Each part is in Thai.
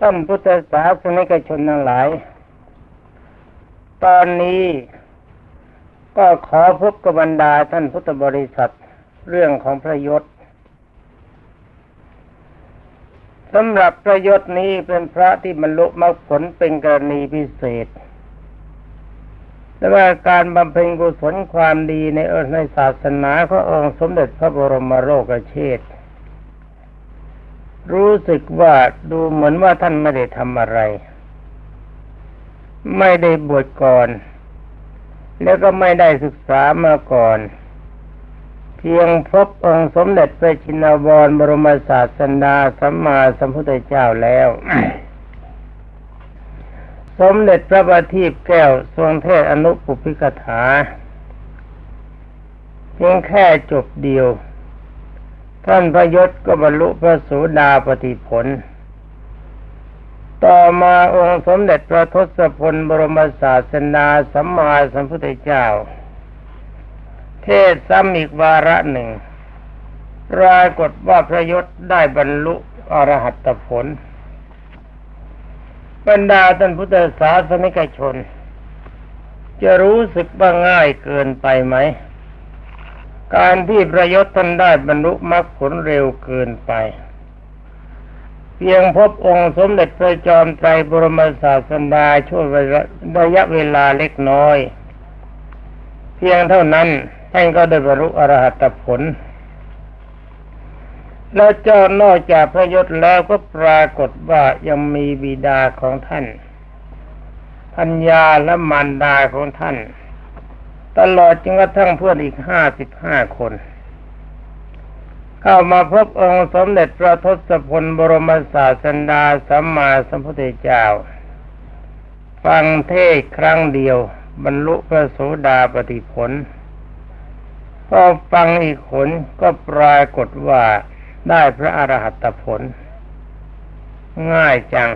ท่านพุทธศาสนิกชนทั้งหลาย ตอนนี้ก็ขอพบกับบรรดาท่านพุทธบริษัทเรื่องของพระยศสำหรับพระยศนี้เป็นพระที่บรรลุมรรคผลเป็นกรณีพิเศษและว่าการบำเพ็ญกุศลความดีในเอในศาสนาขององค์สมเด็จพระบรมโลกเชษฐ์ รู้สึกว่าดูเหมือนว่าท่านไม่ได้ทำอะไร ไม่ได้บวชก่อน แล้วก็ไม่ได้ศึกษามาก่อน เพียงพบองค์สมเด็จพระชินวรบรมศาสดาสัมมาสัมพุทธเจ้าแล้ว สมเด็จพระบัณฑิตแก้วทรงเทศอนุปุพิกถา เพียงแค่จบเดียว ท่านพระยศก็บรรลุพระโสดาปฏิผล ต่อมาองค์สมเด็จพระทศพลบรมศาสนาสัมมาสัมพุทธเจ้า เทศซ้ำอีกวาระหนึ่งปรากฏว่าพระยศได้บรรลุอรหัตผล บรรดาท่านพุทธศาสนิกชน จะรู้สึกว่าง่ายเกินไปไหม การที่พระยศท่านได้บรรลุมรรคผลเร็วเกินไป เพียงพบองค์สมเด็จพระจอมไตรบรมศาสดาช่วงระยะเวลาเล็กน้อย เพียงเท่านั้นท่านก็ได้บรรลุอรหัตผล แล้วเจ้านอกจากพระยศแล้วก็ปรากฏว่ายังมีบิดาของท่านพัญญาและมารดาของท่าน ตลอดจนกระทั่งเพื่อนอีกห้าสิบห้าคน เข้ามาพบองค์สมเด็จพระทศพลบรมศาสดาสัมมาสัมพุทธเจ้า ฟังเทศครั้งเดียว บรรลุพระโสดาปฏิผลพอฟังอีกผลก็ปรากฏว่าได้พระอรหัตผล ง่ายจัง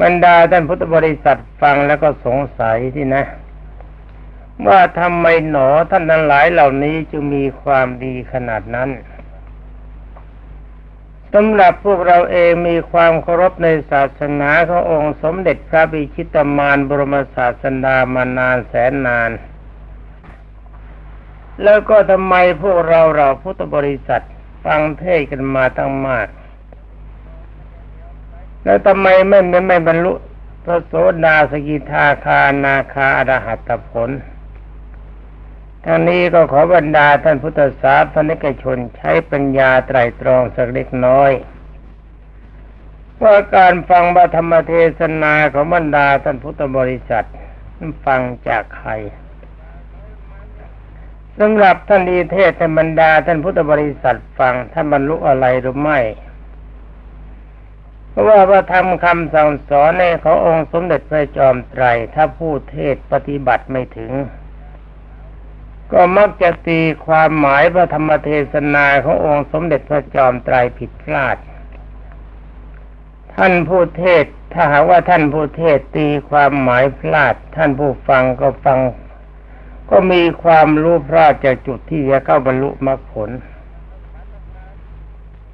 บรรดาท่านพุทธบริษัทฟังแล้วก็สงสัยที่นะ ว่าทำไมหนอท่านทั้งหลายเหล่านี้จึงมีความดีขนาดนั้นสำหรับพวกเราเองมีความเคารพในศาสนาขององค์สมเด็จพระบิชิตามานบรมศาสดามานานแสนนาน แล้วก็ทำไมพวกเราเราพุทธบริษัทฟังเทศกันมาตั้งมาก แล้วทำไมไม่ไม่ไม่บรรลุพระโสดาสกิทาคานาคาอรหัตผล ทั้งนี้ก็ขอบรรดาท่านพุทธศาสนิกชนใช้ปัญญาไตรตรองสักเล็กน้อยว่าการฟังบธรรมเทศนาของบรรดาท่านพุทธบริษัทฟังจากใครสำหรับท่านดีเทศท่านบรรดาท่านพุทธบริษัทฟังท่านบรรลุอะไรหรือไม่ เพราะว่าพระธรรมคำสั่งสอนในขององค์สมเด็จพระจอมไตร ถ้าผู้เทศปฏิบัติไม่ถึง ก็มักจะตีความหมายพระธรรมเทศนาขององค์สมเด็จพระจอมไตรผิดพลาด ท่านผู้เทศถ้าหากว่าท่านผู้เทศตีความหมายพลาด ท่านผู้ฟังก็ฟัง ก็มีความรู้พลาดจากจุดที่จะเข้าบรรลุมรรคผล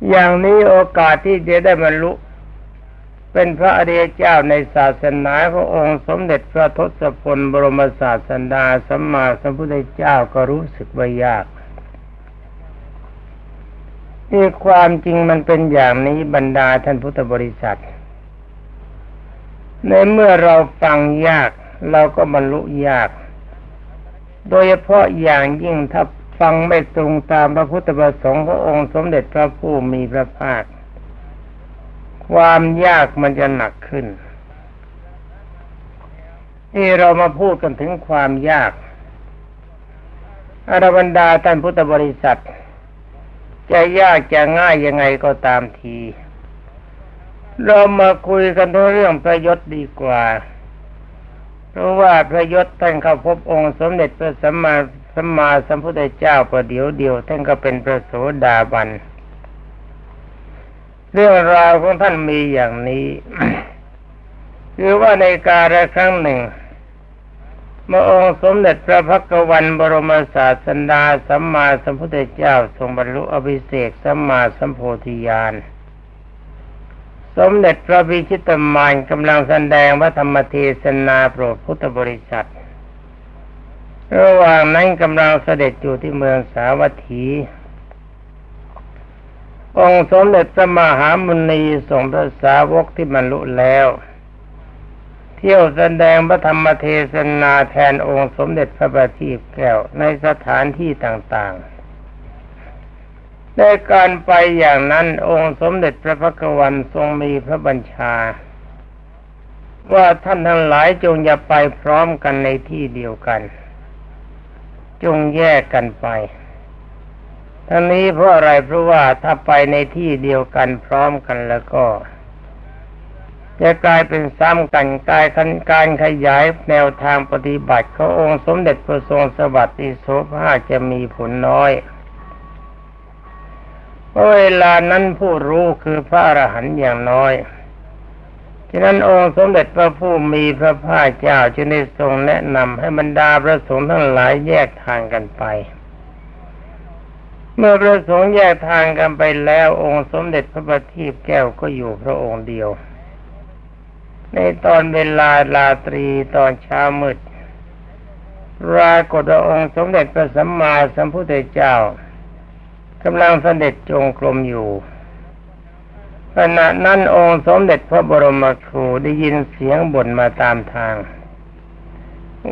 อย่างนี้โอกาสที่จะได้บรรลุ เป็นพระอริยเจ้าในศาสนาขององค์สมเด็จพระทศพลบรมศาสดาสัมมาสัมพุทธเจ้าก็รู้สึกว่ายากที่ความจริงมันเป็นอย่างนี้บรรดาท่านพุทธบริษัท ในเมื่อเราฟังยาก เราก็บรรลุยาก โดยเฉพาะอย่างยิ่งถ้าฟังไม่ตรงตามพระพุทธประสงค์ขององค์สมเด็จพระผู้มีพระภาค ความยากมันจะหนักขึ้นที่เรามาพูดกันถึงความยากอรบรรดาท่านพุทธบริษัท จะยากจะง่ายยังไงก็ตามที เรามาคุยกันเรื่องประยศดีกว่า เพราะว่าพระยศท่านเข้าพบองค์สมเด็จพระสัมมาสัมมาสัมพุทธเจ้าประเดี๋ยวเดียวท่านก็เป็นพระโสดาบันเเรื่องราวของท่านมีอย่างนี้คือว่าในกาลครั้งหนึ่งเมื่อองค์สมเด็จพระพักวันบรมศาสดาสัมมาสัมพุทธเจ้าทรงบรรลุอภิเศกสัมมาสัมโพธิญาณสมเด็จพระพิชิตมารกำลังแสดงพระธรรมเทศนาโปรดพุทธบริษัท ระหว่างนั้นกำลังเสด็จอยู่ที่เมืองสาวัตถี องค์สมเด็จพระมหามุนีส่งพระสาวกที่บรรลุแล้ว เที่ยวแสดงพระธรรมเทศนาแทนองค์สมเด็จพระบัณฑิตแก้วในสถานที่ต่างๆในการไปอย่างนั้นองค์สมเด็จพระพักวันทรงมีพระบัญชา ว่าท่านทั้งหลายจงอย่าไปพร้อมกันในที่เดียวกัน จงแยกกันไป ทั้งนี้เพราะอะไรเพราะว่าถ้าไปในที่เดียวกันพร้อมกันแล้วก็ จะกลายเป็นซ้ำกันกลายคันการขยายแนวทางปฏิบัติขององค์สมเด็จพระทรงสวัสดิโสภาจะมีผลน้อยเพราะเวลานั้นผู้รู้คือพระอรหันต์อย่างน้อย ฉะนั้นองค์สมเด็จพระผู้มีพระภาคเจ้าจึงได้ทรงแนะนำให้บรรดาพระสงฆ์ทั้งหลายแยกทางกันไป เมื่อพระสงฆ์แยกทางกันไปแล้วองค์สมเด็จพระบัณฑิตแก้วก็อยู่พระองค์เดียว ในตอนเวลาลาตรีตอนเช้ามืดปรากฏว่าองค์สมเด็จพระสัมมาสัมพุทธเจ้ากำลังเสด็จจงกรมอยู่ขณะนั้นองค์สมเด็จพระบรมครูได้ยินเสียงบ่นมาตามทาง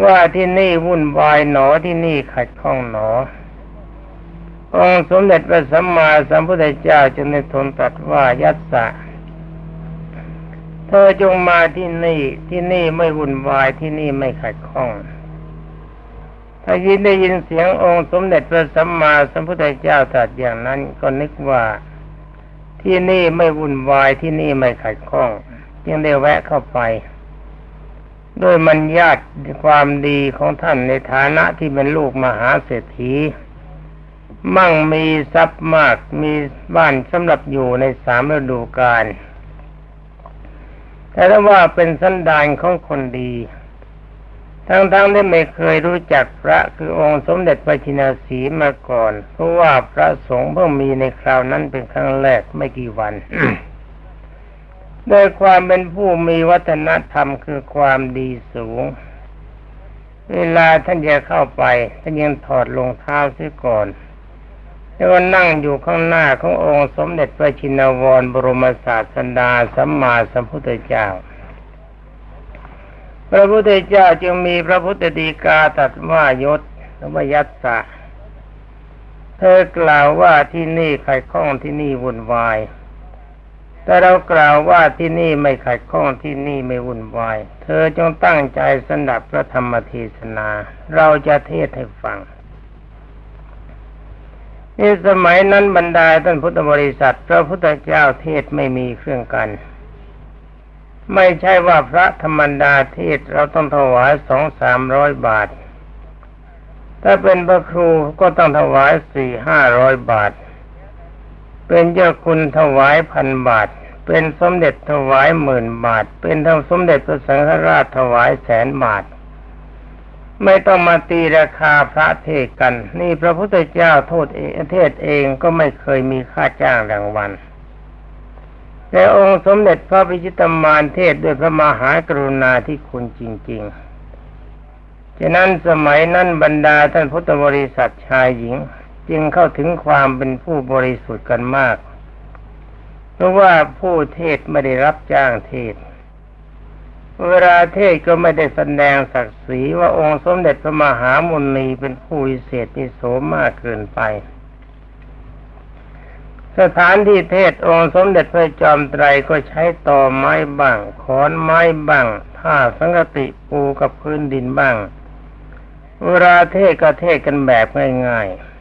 ว่าที่นี่วุ่นวายหนอที่นี่ขัดข้องหนอ องสมเด็จพระสัมมาสัมพุทธเจ้าจึงได้ทนตรัสว่ายัสสะเธอจงมาที่นี่ที่นี่ไม่วุ่นวายที่นี่ไม่ขัดข้อง ถ้ายินได้ยินเสียงองค์สมเด็จพระสัมมาสัมพุทธเจ้าตรัสอย่างนั้นก็นึกว่า ที่นี่ไม่วุ่นวายที่นี่ไม่ขัดข้อง จึงได้แวะเข้าไปโดยมันญาติความดีของท่านในฐานะที่เป็นลูกมหาเศรษฐี มั่งมีทรัพย์มากมีบ้านสำหรับอยู่ในสามฤดูกาลแต่ถ้าว่าเป็นสันดานของคนดี ทั้งๆที่ไม่เคยรู้จักพระคือองค์สมเด็จพระชินสีมาก่อน เพราะว่าพระสงฆ์เพิ่งมีในคราวนั้นเป็นครั้งแรกไม่กี่วันโดยความเป็นผู้มีวัฒนธรรมคือความดีสูง เวลาท่านจะเข้าไปท่านยังถอดรองเท้าเสียก่อน แล้วก็นั่งอยู่ข้างหน้าขององค์สมเด็จพระชินวรบรมศาสดาสัมมาสัมพุทธเจ้า พระพุทธเจ้าจึงมีพระพุทธดีกาตรัสว่ายศหรือว่ายัตสะเธอกล่าวว่าที่นี่ขัดข้องที่นี่วุ่นวาย แต่เรากล่าวว่าที่นี่ไม่ขัดข้องที่นี่ไม่วุ่นวาย เธอจงตั้งใจสนับพระธรรมเทศนา เราจะเทศให้ฟัง นสมัยนั้นบรรดาท่านพุทธบริษัท พระพุทธเจ้าเทศไม่มีเครื่องกัน ไม่ใช่ว่าพระธรรมดาเทศเราต้องถวายสองสามร้อยบาท ถ้าเป็นพระครูก็ต้องถวายสี่ห้าร้อยบาท เป็นเจ้าคุณถวายพันบาท เป็นสมเด็จถวายหมื่นบาท เป็นทั้งสมเด็จพระสังฆราชถวายแสนบาท ไม่ต้องมาตีราคาพระเทศกัน นี่พระพุทธเจ้าโทษเองเทศเองก็ไม่เคยมีค่าจ้างรางวัลแต่องค์สมเด็จพระพิชิตมารเทศด้วยพระมหากรุณาที่คุณจริง ๆ ฉะนั้นสมัยนั้นบรรดาท่านพุทธบริษัทชายหญิง จึงเข้าถึงความเป็นผู้บริสุทธิ์กันมาก เพราะว่าผู้เทศไม่ได้รับจ้างเทศ เวลาเทศก็ไม่ได้แสดงศักดิ์ศรีว่าองค์สมเด็จพระมหามุนีเป็นผู้วิเศษนิโสมากเกินไป สถานที่เทศองค์สมเด็จพระจอมไตรก็ใช้ต่อไม้บ้างขอนไม้บ้างผ้าสังกติปูกับพื้นดินบ้าง เวลาเทศก็เทศกันแบบง่ายๆ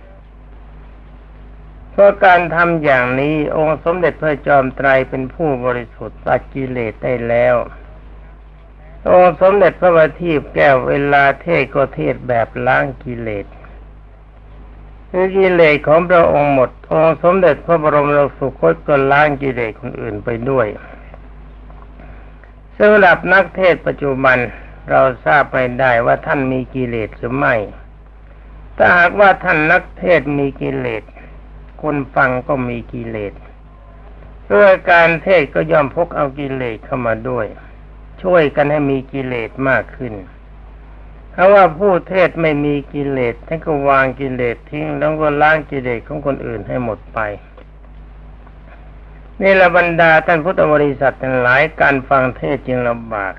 เพราะการทำอย่างนี้องค์สมเด็จพระจอมไตรเป็นผู้บริสุทธิ์ตัดกิเลสได้แล้ว องค์สมเด็จพระบัณฑิตแก้วเวลาเทศก็เทศแบบล้างกิเลสคือกิเลสของพระองค์หมด องค์สมเด็จพระบรมโลกสุคตก็ล้างกิเลสคนอื่นไปด้วยสำหรับนักเทศปัจจุบันเราทราบไปได้ว่าท่านมีกิเลสหรือไม่ถ้าหากว่าท่านนักเทศมีกิเลสคนฟังก็มีกิเลสเพด้วยการเทศก็ย่อมพกเอากิเลสเข้ามาด้วย ช่วยกันให้มีกิเลสมากขึ้นถ้าว่าผู้เทศไม่มีกิเลสท่านก็วางกิเลสทิ้ง แล้วก็ล้างกิเลสของคนอื่นให้หมดไปนี่ละบรรดาท่านพุทธบริษัททั้งหลายการฟังเทศจึงลำบาก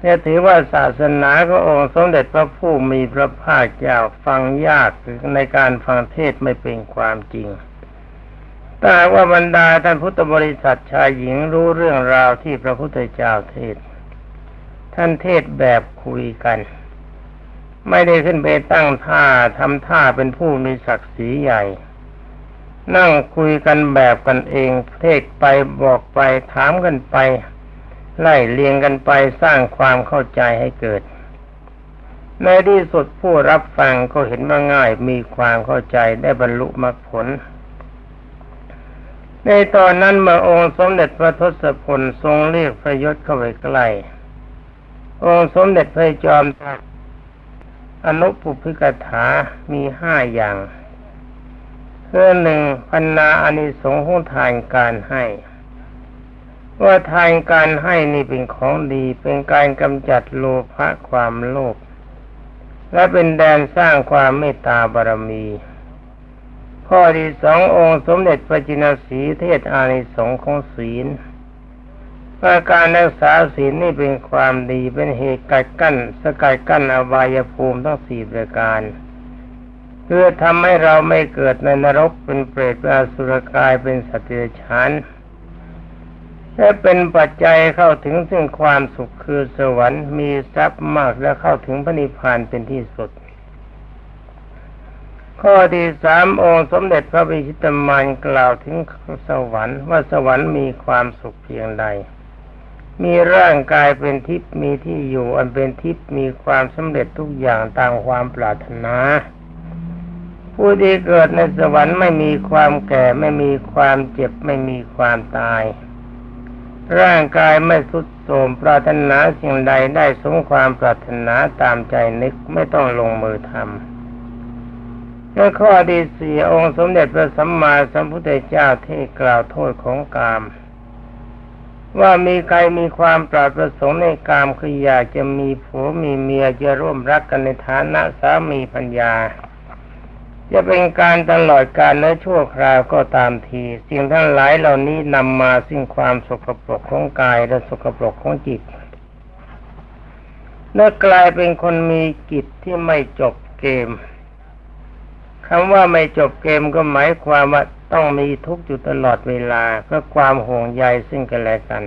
เนี่ยถือว่าศาสนาขององค์สมเด็จพระผู้มีพระภาคเจ้าฟังยากในการฟังเทศไม่เป็นความจริง แต่ว่าบรรดาท่านพุทธบริษัทชายหญิงรู้เรื่องราวที่พระพุทธเจ้าเทศ ท่านเทศแบบคุยกัน ไม่ได้ขึ้นไปตั้งท่าทำท่าเป็นผู้มีศักดิ์ศรีใหญ่ นั่งคุยกันแบบกันเอง เทศไปบอกไปถามกันไป ไล่เลียงกันไปสร้างความเข้าใจให้เกิดในที่สุดผู้รับฟังก็เห็นว่าง่ายมีความเข้าใจได้บรรลุมรรคผล ในตอนนั้นเมื่อองค์สมเด็จพระทศพลทรงเรียกพระยศเข้าไปใกล้องค์สมเด็จพระจอมทัพอนุปุพิกถามีห้าอย่างเพื่อหนึ่งพันนาอานิสงส์ของทานการให้ ว่าทานการให้นี่เป็นของดีเป็นการกำจัดโลภะความโลภและเป็นแดนสร้างความเมตตาบารมี ข้อที่สององค์สมเด็จพระจินสีเทศอานิสงส์ของศีลว่าการรักษาศีลนี่เป็นความดีเป็นเหตุกัดกั้น สกัดกั้นอบายภูมิทั้งสี่ประการ เพื่อทำให้เราไม่เกิดในนรกเป็นเปรตเป็นอสุรกายเป็นสัตว์เดรัจฉานและเป็นปัจจัยเข้าถึงซึ่งความสุขคือสวรรค์มีทรัพย์มากและเข้าถึงพระนิพพานเป็นที่สุด ข้อที่สามองค์สมเด็จพระบิชิตมานกล่าวถึงสวรรค์ว่าสวรรค์มีความสุขเพียงใด มีร่างกายเป็นทิพย์มีที่อยู่อันเป็นทิพย์มีความสำเร็จทุกอย่างตามความปรารถนาผู้ที่เกิดในสวรรค์ไม่มีความแก่ไม่มีความเจ็บไม่มีความตาย ร่างกายไม่ทุดโทรมปรารถนาสิ่งใดได้สมความปรารถนาตามใจนึกไม่ต้องลงมือทำ และข้อที่สี่องค์สมเด็จพระสัมมาสัมพุทธเจ้าที่กล่าวโทษของกาม ว่ามีใครมีความปรารถประสงค์ในกามคืออยากจะมีผัวมีเมียจะร่วมรักกันในฐานะสามีปัญญา จะเป็นการตลอดการและชั่วคราวก็ตามที สิ่งทั้งหลายเหล่านี้นำมาซึ่งความสกปรกของกายและสกปรกของจิตและกลายเป็นคนมีกิจที่ไม่จบเกม คำว่าไม่จบเกมก็หมายความว่าต้องมีทุกข์อยู่ตลอดเวลาเพื่อความห่วงใยซึ่งกันและกัน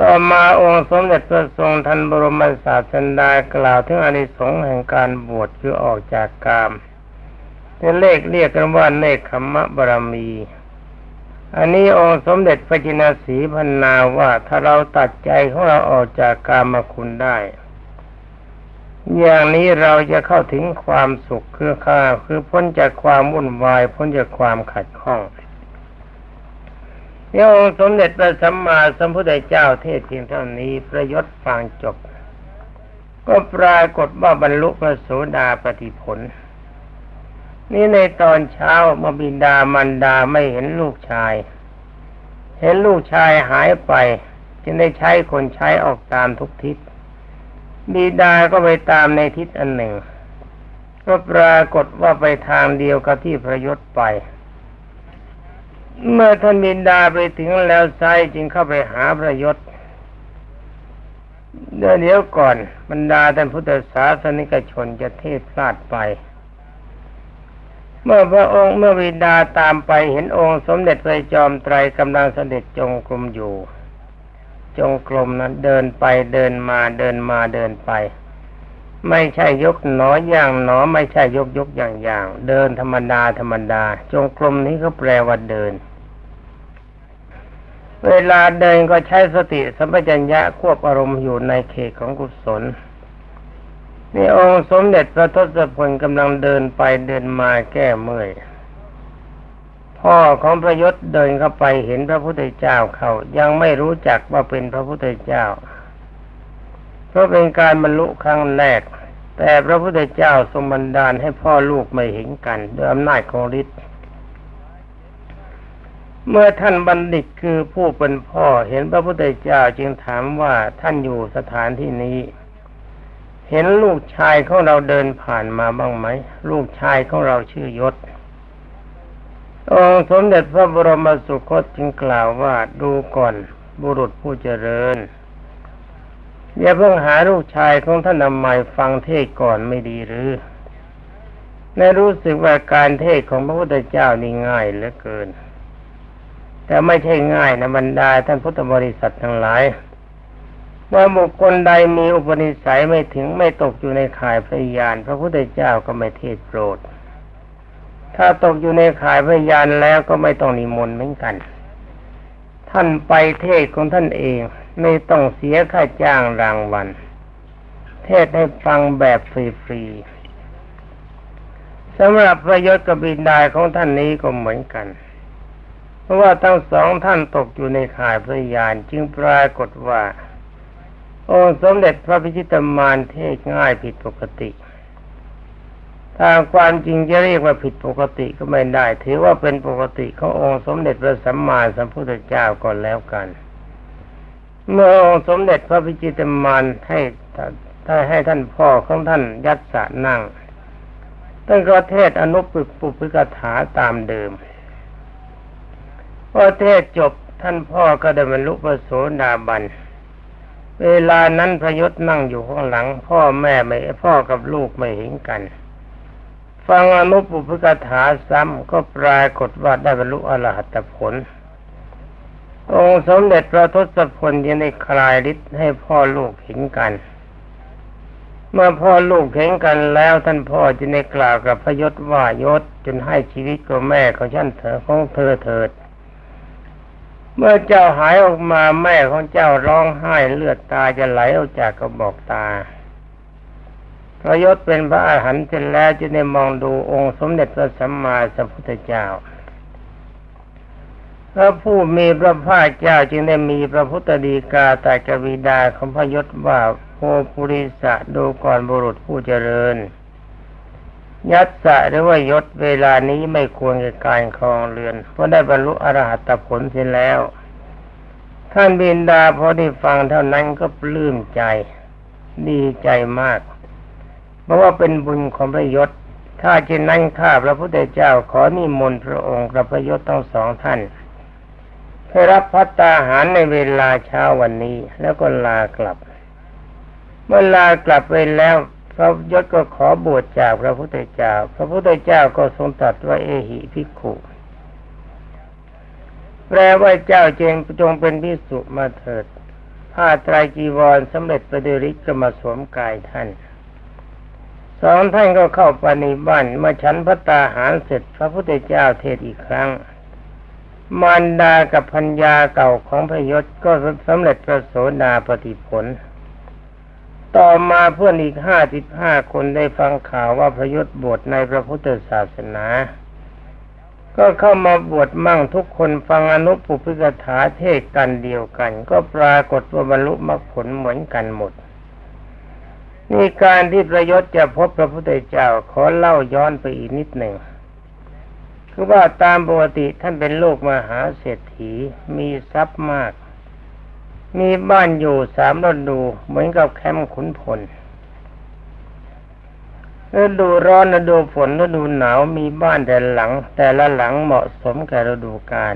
ต่อมาองค์สมเด็จพระทรงทันบรมศาสดากล่าวถึงอนิสงส์แห่งการบวชคือออกจากกามเป็นเลขเรียกกันว่าเนคขมะบารมี อันนี้องค์สมเด็จพระจินสีพันนาว่าถ้าเราตัดใจของเราออกจากกามคุณได้ อย่างนี้เราจะเข้าถึงความสุขคือข้าคือพ้นจากความวุ่นวาย พ้นจากความขัดข้องนี่องค์สมเด็จพระสัมมาสัมพุทธเจ้าเทศเพียงเท่านี้ประยศฟังจบ ก็ปรากฏว่าบรรลุพระโสดาปฏิผล นี่ในตอนเช้ามาบินดามันดาไม่เห็นลูกชาย เห็นลูกชายหายไป จึงได้ใช้คนใช้ออกตามทุกทิศ บิดาก็ไปตามในทิศอันหนึ่ง ก็ปรากฏว่าไปทางเดียวกับที่พระยศไป เมื่อท่านบิดาไปถึงแล้วไซจึงเข้าไปหาพระยศเดี๋ยวเดี๋ยวก่อนบรรดาท่านพุทธศาสนิกชนจะเทศพลาดไป เมื่อพระองค์เมื่อวิดาตามไปเห็นองค์สมเด็จพระจอมไตรกำลังเสด็จจงกรมอยู่ จงกรมนั้นเดินไปเดินมาเดินมาเดินไป ไม่ใช่ยกหนออย่างหนอไม่ใช่ยกยกอย่างอย่าง เดินธรรมดาธรรมดา จงกรมนี้ก็แปลว่าเดิน เวลาเดินก็ใช้สติสัมปชัญญะควบอารมณ์อยู่ในเขตของกุศลนี่องค์สมเด็จพระทศพลกำลังเดินไปเดินมาแก้เมื่อย พ่อของพระยศเดินเข้าไปเห็นพระพุทธเจ้าเขายังไม่รู้จักว่าเป็นพระพุทธเจ้า เพราะเป็นการบรรลุครั้งแรก แต่พระพุทธเจ้าทรงบันดาลให้พ่อลูกไม่เห็นกันด้วยอำนาจของฤทธิ์เมื่อท่านบัณฑิตคือผู้เป็นพ่อเห็นพระพุทธเจ้าจึงถามว่าท่านอยู่สถานที่นี้ เห็นลูกชายของเราเดินผ่านมาบ้างไหม ลูกชายของเราชื่อยศ องค์สมเด็จพระบรมสุคตจึงกล่าวว่าดูก่อนบุรุษผู้เจริญ อย่าเพิ่งหาลูกชายของท่านนำมาฟังเทศก่อนไม่ดีหรือในรู้สึกว่าการเทศของพระพุทธเจ้านี่ง่ายเหลือเกิน แต่ไม่ใช่ง่ายนะบรรดาท่านพุทธบริษัททั้งหลายว่าบุคคลใดมีอุปนิสัยไม่ถึงไม่ตกอยู่ในข่ายพยาน พระพุทธเจ้าก็ไม่เทศโปรด ถ้าตกอยู่ในข่ายพยานแล้วก็ไม่ต้องนิมนต์เหมือนกัน ท่านไปเทศของท่านเองไม่ต้องเสียค่าจ้างรางวัล เทศให้ฟังแบบฟรีๆสำหรับประยศกับบินดาของท่านนี้ก็เหมือนกัน เพราะว่าทั้งสองท่านตกอยู่ในข่ายพยานจึงปรากฏว่า องค์สมเด็จพระพิชิตมารเทศง่ายผิดปกติ ตามความจริงจะเรียกว่าผิดปกติก็ไม่ได้ ถือว่าเป็นปกติขององค์สมเด็จพระสัมมาสัมพุทธเจ้าก่อนแล้วกัน เมื่อองค์สมเด็จพระพิจิตรมารให้ถ้าให้ท่านพ่อของท่านยัดสะนั่งท่านก็เทศอนุปุปุพิกถาตามเดิมพอเทศจบท่านพ่อก็ได้บรรลุพระโสดาบัน เวลานั้นพระยศนั่งอยู่ข้างหลัง พ่อแม่ไม่พ่อกับลูกไม่เห็นกัน ฟังอนุปุพกถาซ้ำก็ปรากฏว่าได้บรรลุอรหัตผล องค์สมเด็จพระทศพลยังได้คลายฤทธิ์ให้พ่อลูกเห็นกัน เมื่อพ่อลูกเห็นกันแล้วท่านพ่อจะได้กล่าวกับพยศว่ายศจนให้ชีวิตกับแม่ของฉันเถอของเธอเถิด เมื่อเจ้าหายออกมาแม่ของเจ้าร้องไห้เลือดตาจะไหลออกจากกระบอกตา พระยศเป็นพระอาหารหันต์เสร็จแล้วจะได้มองดูองค์สมเด็จพระสัมมาสัมพุทธเจ้า พระผู้มีพระภาคเจ้าจึงได้มีพระพุทธดีกาแต่กวีดาของพระยศว่าโพปุริสะดูก่อนบุรุษผู้เจริญ ยัตสะหรือว่ายศเวลานี้ไม่ควรแก่การครองเรือน เพราะได้บรรลุอรหัตผลเสร็จแล้ว ท่านบินดาพอได้ฟังเท่านั้นก็ปลื้มใจ ดีใจมาก ราะว่าเป็นบุญของพระยศ ถ้าเช่นนั้นข้าพระพุทธเจ้าขอนิมนต์พระองค์กับพระยศทั้งสองท่านให้รับพัตตาหารในเวลาเช้าวันนี้ แล้วก็ลากลับ เมื่อลากลับไปแล้ว พระยศก็ขอบวชจากพระพุทธเจ้า พระพุทธเจ้าก็ทรงตรัสว่าเอหิภิกขุแปลว่าเจ้าเจงจงเป็นพิสุมาเถิด ผ้าไตรจีวรสำเร็จประเดริกก็มาสวมกายท่าน สองท่านก็เข้าไปในบ้านมาฉันพระตาหารเสร็จพระพุทธเจ้าเทศอีกครั้ง มารดากับพัญญาเก่าของพยศก็สำเร็จประโสดาปฏิผล ต่อมาเพื่อนอีกห้าสิบห้าคนได้ฟังข่าวว่าพยศบวชในพระพุทธศาสนา ก็เข้ามาบวชมั่งทุกคนฟังอนุปุพิกถาเทศกันเดียวกัน ก็ปรากฏว่าบรรลุมรรคผลเหมือนกันหมด นี่การที่ประยศจะพบพระพุทธเจ้าขอเล่าย้อนไปอีกนิดหนึ่งคือว่าตามปกติท่านเป็นโลกมหาเศรษฐีมีทรัพย์มาก มีบ้านอยู่สามฤดู เหมือนกับแคมป์ขุนพลฤดูร้อนฤดูฝนฤดูหนาวมีบ้านแต่หลัง แต่ละหลังเหมาะสมแก่ฤดูกาล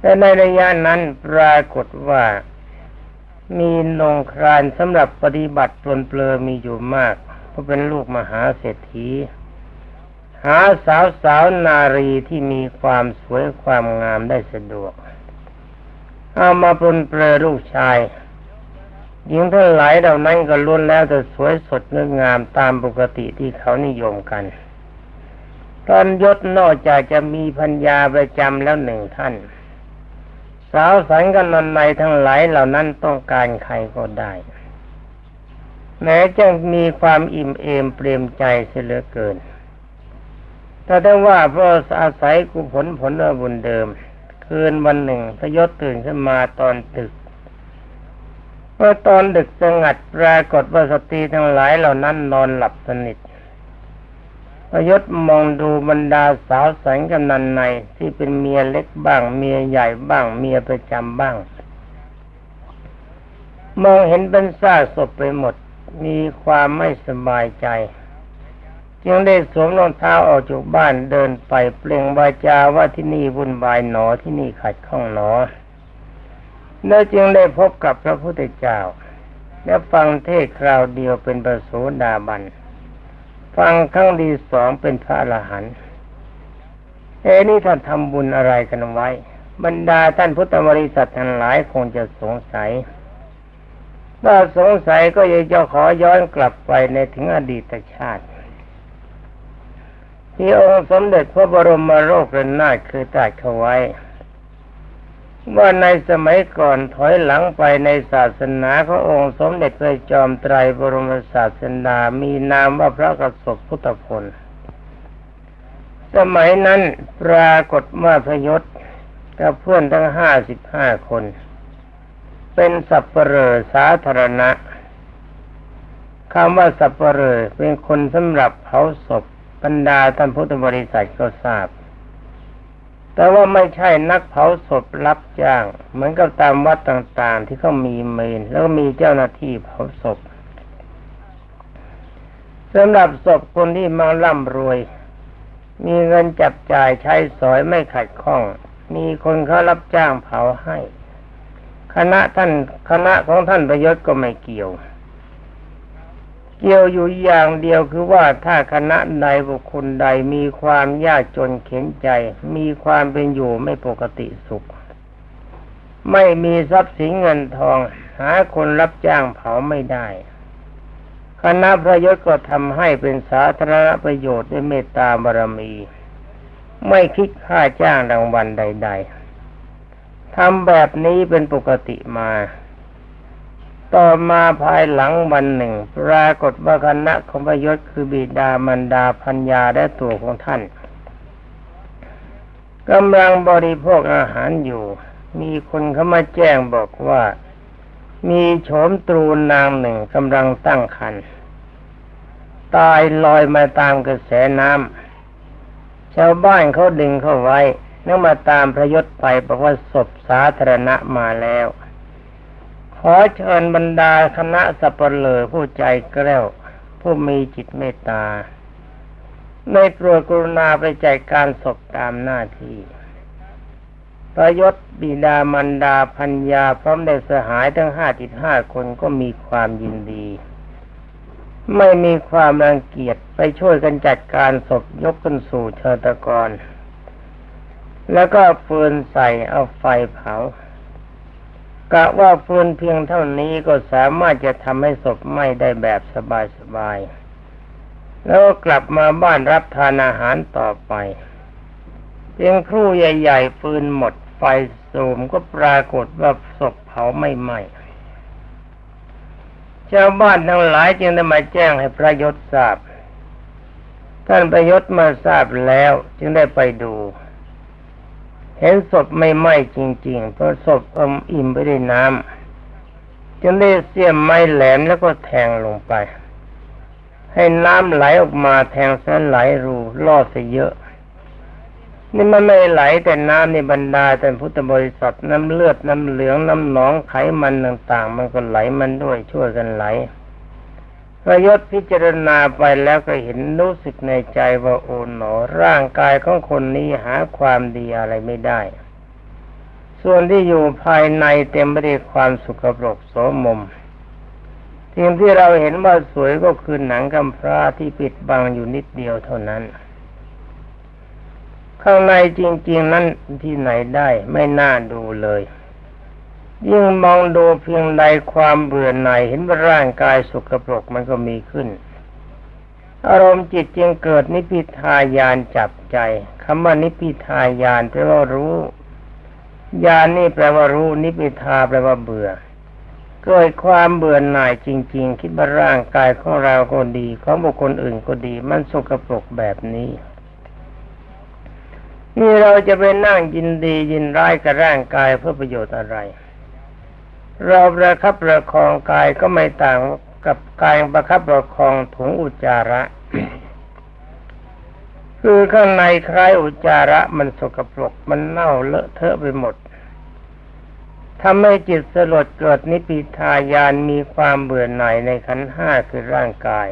แต่ในระยะนั้นปรากฏว่า มีนงครานสำหรับปฏิบัติปลนเปลือมีอยู่มาก เพราะเป็นลูกมหาเศรษฐี หาสาวสาวนารีที่มีความสวยความงามได้สะดวก เอามาปลนเปลือลูกชายหญิงทั้งหลายเหล่านั้นก็ล้วนแล้วแต่สวยสดงดงามตามปกติที่เขานิยมกัน ตอนยศนอกจากจะมีพัญญาประจำแล้วหนึ่งท่าน สาวสันกันนนในทั้งหลายเหล่านั้นต้องการใครก็ได้ แม้จะมีความอิ่มเอมเปลี่ยมใจเสียเหลือเกิน แต่ถ้าว่าเพราะอาศัยกุผลผลบุญเดิม คืนวันหนึ่งพยศตื่นขึ้นมาตอนตึกเมื่อตอนดึกสงัดปรากฏว่าสตรีทั้งหลายเหล่านั้นนอนหลับสนิท พยศมองดูบรรดาสาวแสงกำนันในที่เป็นเมียเล็กบ้าง เมียใหญ่บ้าง เมียประจำบ้าง มองเห็นเป็นซากศพไปหมด มีความไม่สบายใจ จึงได้สวมรองเท้าออกจากบ้านเดินไปเปล่งวาจาว่าที่นี่วุ่นวายหนอที่นี่ขัดข้องหนอแล้วจึงได้พบกับพระพุทธเจ้า และฟังเทศคราวเดียวเป็นประโสดาบัน ฟังครั้งที่สองเป็นพระอรหันต์เอ้นี่ท่านทำบุญอะไรกันไว้ บรรดาท่านพุทธบริษัททั้งหลายคงจะสงสัยถ้าสงสัยก็ยากจะขอย้อนกลับไปในถึงอดีตชาติ ที่องค์สมเด็จพระบรมโลกรนาถคือตรัสเขาไว้ ว่าในสมัยก่อนถอยหลังไปในศาสนาขององค์สมเด็จพระจอมไตรบรมศาสดามีนามว่าพระกสบพุทธพล สมัยนั้นปรากฏว่าพยศกับเพื่อนทั้งห้าสิบห้าคน เป็นสัพเปลอสาธารณะคำว่าสัพเปลอเป็นคนสำหรับเผาศพบรรดาท่านพุทธบริษัทก็ทราบ แต่ว่าไม่ใช่นักเผาศพรับจ้าง เหมือนกับตามวัดต่างๆ ที่เขามีเมน แล้วก็มีเจ้าหน้าที่เผาศพสำหรับศพคนที่มาร่ำรวย มีเงินจับจ่ายใช้สอยไม่ขัดข้อง มีคนเขารับจ้างเผาให้ คณะท่านคณะของท่านประยศก็ไม่เกี่ยว เกี่ยวอยู่อย่างเดียวคือว่าถ้าคณะใดบุคคลใดมีความยากจนเข็นใจ มีความเป็นอยู่ไม่ปกติสุข ไม่มีทรัพย์สินเงินทอง หาคนรับจ้างเผาไม่ได้ คณะพระยศก็ทำให้เป็นสาธารณประโยชน์ด้วยเมตตาบารมี ไม่คิดค่าจ้างรางวัลใด ๆทำแบบนี้เป็นปกติมา ต่อมาภายหลังวันหนึ่ง ปรากฏว่าคณะของพยศคือบิดามารดาพัญญาและตัวของท่านกำลังบริโภคอาหารอยู่ มีคนเข้ามาแจ้งบอกว่า มีโฉมตรูนางหนึ่งกำลังตั้งครรภ์ตายลอยมาตามกระแสน้ำชาวบ้านเขาดึงเข้าไว้แล้วมาตามพระยศไปบอกว่าศพสาธารณะมาแล้ว อเชิญบรรดาคณะสัปเหร่อผู้ใจแกล้ว ผู้มีจิตเมตตาในโปรดกรุณาไปจัดการศพตามหน้าที่ประยศบิดามันดาพัญญาพร้อมได้สหายทั้งห้าจิตห้าคนก็มีความยินดี ไม่มีความรังเกียจไปช่วยกันจัดการศพยกขึ้นสู่เชิตกร แล้วก็ฟืนใส่เอาไฟเผา กะว่าฟืนเพียงเท่านี้ก็สามารถจะทำให้ศพไหม้ได้แบบสบายๆ แล้วก็กลับมาบ้านรับทานอาหารต่อไป เพียงครู่ใหญ่ๆฟืนหมดไฟสูมก็ปรากฏว่าศพเผาไม่ไหม้ชาวบ้านทั้งหลายจึงได้มาแจ้งให้พระยศทราบ ท่านประยศมาทราบแล้วจึงได้ไปดู เห็นศพไม่ไหม้จริงๆเพราะศพอมอิ่มไปด้วยน้ำจึงได้เสียมไม้แหลมแล้วก็แทงลงไป ให้น้ำไหลออกมาแทงสนไหลรูล่อดซะเยอะ นี่มันไม่ไหลแต่น้ำในบรรดาแต่พุทธบริษัทน้ำเลือดน้ำเหลืองน้ำหนองไขมันต่างๆ มันก็ไหลมันด้วยช่วยกันไหล พระยศพิจารณาไปแล้วก็เห็นรู้สึกในใจว่าโอ๋หนอ ร่างกายของคนนี้หาความดีอะไรไม่ได้ ส่วนที่อยู่ภายในเต็มไปด้วยความสุขปรกโสมมสิ่งที่เราเห็นว่าสวยก็คือหนังกำพร้าที่ปิดบังอยู่นิดเดียวเท่านั้น ข้างในจริง ๆ นั้นที่ไหนได้ไม่น่าดูเลย ยิ่งมองดูเพียงใดความเบื่อหน่ายเห็นว่าร่างกายสุกปรกมันก็มีขึ้น อารมณ์จิตจึงเกิดนิพิทายานจับใจคำว่านิพิทายานแปลว่ารู้ญาณนี่แปลว่ารู้นิพพิทาแปลว่าเบื่อ เกิดความเบื่อหน่ายจริง ๆ คิดว่าร่างกายของเราก็ดีของบุคคลอื่นก็ดี มันสกปรกแบบนี้นี่เราจะไปนั่งยินดียินร้ายกับร่างกายเพื่อประโยชน์อะไร เราประคับประคองกายก็ไม่ต่างกับกายประคับประคองถุงอุจจาระ คือข้างในคล้ายอุจจาระมันสกปรกมันเน่าเลอะเทอะไปหมดทำให้จิตสลดเกิดนิพพิทายานมีความเบื่อหน่ายในขันห้าคือร่างกาย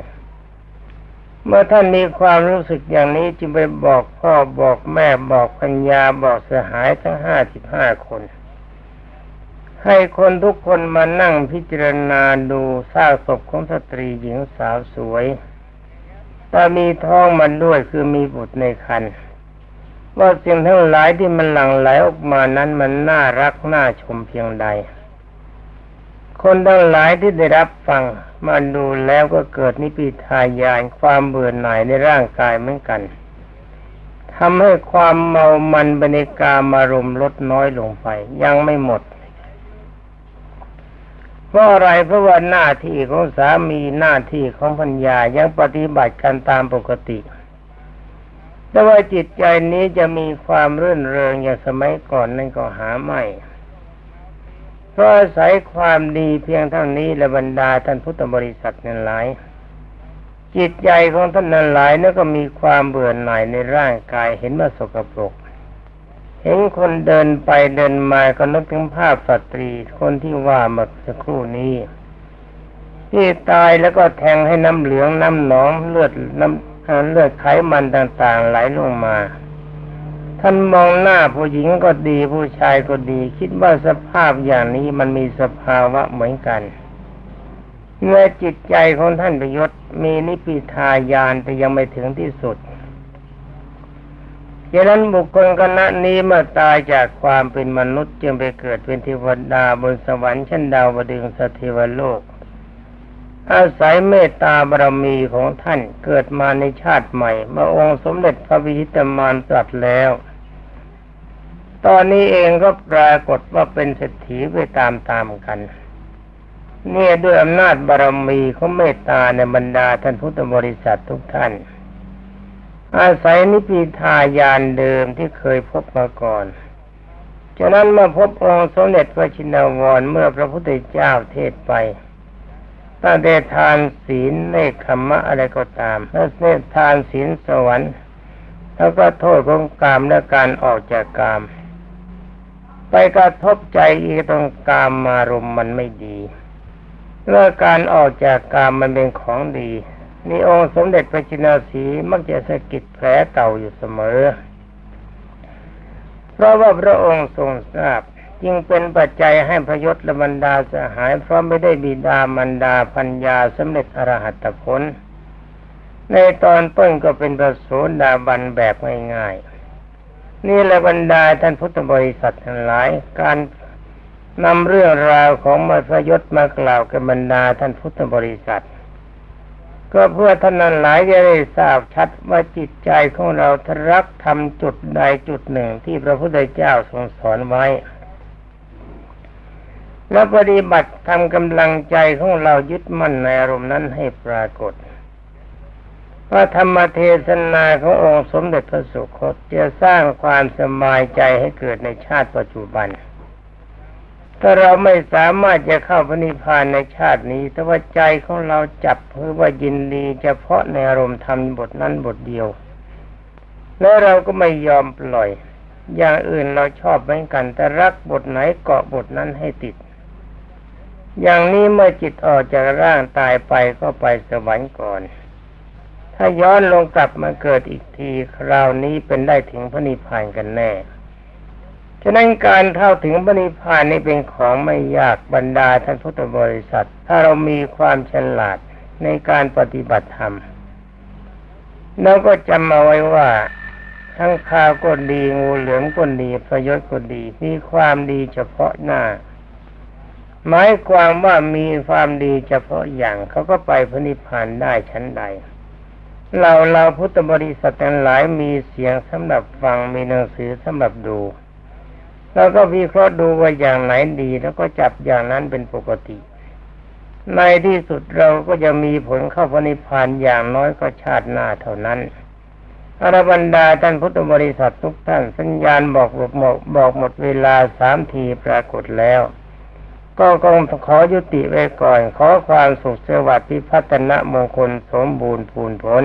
เมื่อท่านมีความรู้สึกอย่างนี้จึงไปบอกพ่อบอกแม่บอกพัญญาบอกสหายทั้งห้าสิบห้าคน ให้คนทุกคนมานั่งพิจารณาดูซากศพของสตรีหญิงสาวสวยแต่มีท้องมันด้วยคือมีบุตรในครรภ์ว่าสิ่งทั้งหลายที่มันหลั่งไหลออกมานั้นมันน่ารักน่าชมเพียงใด คนทั้งหลายที่ได้รับฟังมาดูแล้วก็เกิดนิพิทายานความเบื่อหน่ายในร่างกายเหมือนกันทำให้ความเมามันบรรยากามารมลดน้อยลงไป ยังไม่หมด เพราะอะไรเพราะว่าหน้าที่ของสามีหน้าที่ของพัญญายังปฏิบัติกันตามปกติ แต่ว่าจิตใจนี้จะมีความรื่นเริงอย่างสมัยก่อนนั่นก็หาไม่เพราะอาศัยความดีเพียงเท่านี้และบรรดาท่านพุทธบริษัทนั้นหลาย จิตใจของท่านนั้นหลายนั่นก็มีความเบื่อหน่ายในร่างกายเห็นว่าสกปรก เห็นคนเดินไปเดินมาก็นึกถึงภาพสตรีคนที่ว่าเมื่อสักครู่นี้ ที่ตายแล้วก็แทงให้น้ำเหลืองน้ำหนองเลือดน้ำเลือดไขมันต่างๆ ไหลลงมา ท่านมองหน้าผู้หญิงก็ดีผู้ชายก็ดี คิดว่าสภาพอย่างนี้มันมีสภาวะเหมือนกันเมื่อจิตใจของท่านประยศมีนิพพิทายานแต่ยังไม่ถึงที่สุด ดังนั้นบุคคลคณะนี้เมื่อตายจากความเป็นมนุษย์จึงไปเกิดเป็นเทวดาบนสวรรค์ชั้นดาวดึงสถิวโลก อาศัยเมตตาบารมีของท่านเกิดมาในชาติใหม่เมื่อองค์สมเด็จพระวิชิตมารตรัสแล้ว ตอนนี้เองก็ปรากฏว่าเป็นเศรษฐีไปตามๆกันเนี่ยด้วยอำนาจบารมีของเมตตาในบรรดาท่านพุทธบริษัททุกท่าน อาศัยนิพิทายานเดิมที่เคยพบมาก่อนฉะนั้นเมื่อพบองค์สมเด็จพระชินวรเมื่อพระพุทธเจ้าเทศไปถ้าได้ทานศีลเนคขมะอะไรก็ตามถ้าได้ทานศีลสวรรค์ แล้วก็โทษของกามและการออกจากกาม ไปกระทบใจอีกตรงกามมารมมันไม่ดีเมื่อการออกจากกามมันเป็นของดี นี่องค์สมเด็จพระจินาสีมักจะสะกิดแผลเก่าอยู่เสมอ เพราะว่าพระองค์ทรงทราบจึงเป็นปัจจัยให้พยศและบรรดาสหาย เพราะไม่ได้บิดามันดาพัญญาสำเร็จอรหัตผล ในตอนต้นก็เป็นประโสดาบันแบบง่ายๆ นี่แหละบรรดาท่านพุทธบริษัททั้งหลาย การนำเรื่องราวของมรพยศมากล่าวกับบรรดาท่านพุทธบริษัท ก็เพื่อท่านนั้นหลายจะได้ทราบชัดว่าจิตใจของเราทรักทำจุดใดจุดหนึ่งที่พระพุทธเจ้าทรงสอนไว้ แล้วปฏิบัติทำกำลังใจของเรายึดมั่นในอารมณ์นั้นให้ปรากฏว่าธรรมเทศนาขององค์สมเด็จพระสุคตจะสร้างความสบายใจให้เกิดในชาติปัจจุบัน ถ้าเราไม่สามารถจะเข้าพระนิพพานในชาตินี้ แต่ว่าใจของเราจับเพื่อว่ายินดีเฉพาะในอารมณ์ทำบทนั้นบทเดียว แล้วเราก็ไม่ยอมปล่อย อย่างอื่นเราชอบเหมือนกัน แต่รักบทไหนเกาะบทนั้นให้ติด อย่างนี้เมื่อจิตออกจากร่างตายไปก็ไปสวรรค์ก่อน ถ้าย้อนลงกลับมาเกิดอีกที คราวนี้เป็นได้ถึงพระนิพพานกันแน่ ฉะนั้นการเข้าถึงพระนิพพานนี้เป็นของไม่ยากบรรดาท่านพุทธบริษัท ถ้าเรามีความฉลาดในการปฏิบัติธรรมเราก็จำเอาไว้ว่าทั้งข้าวก็ดีงูเหลือมก็ดีประยชน์ก็ดี มีความดีเฉพาะหน้า หมายความว่ามีความดีเฉพาะอย่างเขาก็ไปพระนิพพานได้ชั้นใด เราเราพุทธบริษัททั้งหลายมีเสียงสำหรับฟังมีหนังสือสำหรับดู แล้วก็วิเคราะห์ดูว่าอย่างไหนดี แล้วก็จับอย่างนั้นเป็นปกติ ในที่สุดเราก็จะมีผลเข้าพระนิพพานอย่างน้อยก็ชาติหน้าเท่านั้นอรบรรดาท่านพุทธบริษัททุกท่านสัญญาณบอกบอกบอกหมดเวลาสามทีปรากฏแล้ว ก็คงขอยุติไว้ก่อน ขอความสุขสวัสดิ์พิพัฒนมงคลสมบูรณ์ผูนผล